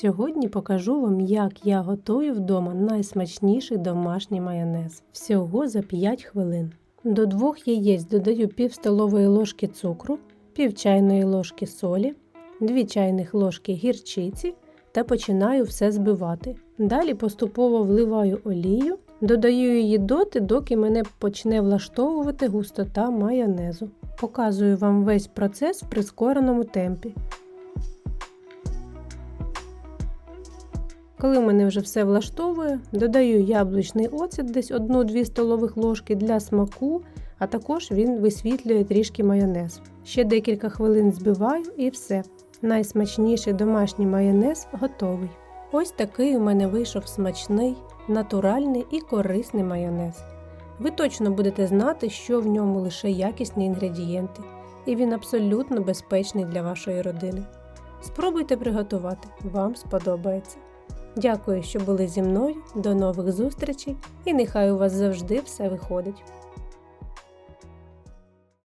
Сьогодні покажу вам, як я готую вдома найсмачніший домашній майонез. Всього за 5 хвилин. До двох яєць додаю пів столової ложки цукру, пів чайної ложки солі, 2 чайних ложки гірчиці та починаю все збивати. Далі поступово вливаю олію, додаю її доти, доки мене почне влаштовувати густота майонезу. Показую вам весь процес в прискореному темпі. Коли мене вже все влаштовує, додаю яблучний оцет десь 1-2 столових ложки для смаку, а також він висвітлює трішки майонез. Ще декілька хвилин збиваю і все. Найсмачніший домашній майонез готовий. Ось такий у мене вийшов смачний, натуральний і корисний майонез. Ви точно будете знати, що в ньому лише якісні інгредієнти, і він абсолютно безпечний для вашої родини. Спробуйте приготувати, вам сподобається. Дякую, що були зі мною. До нових зустрічей і нехай у вас завжди все виходить.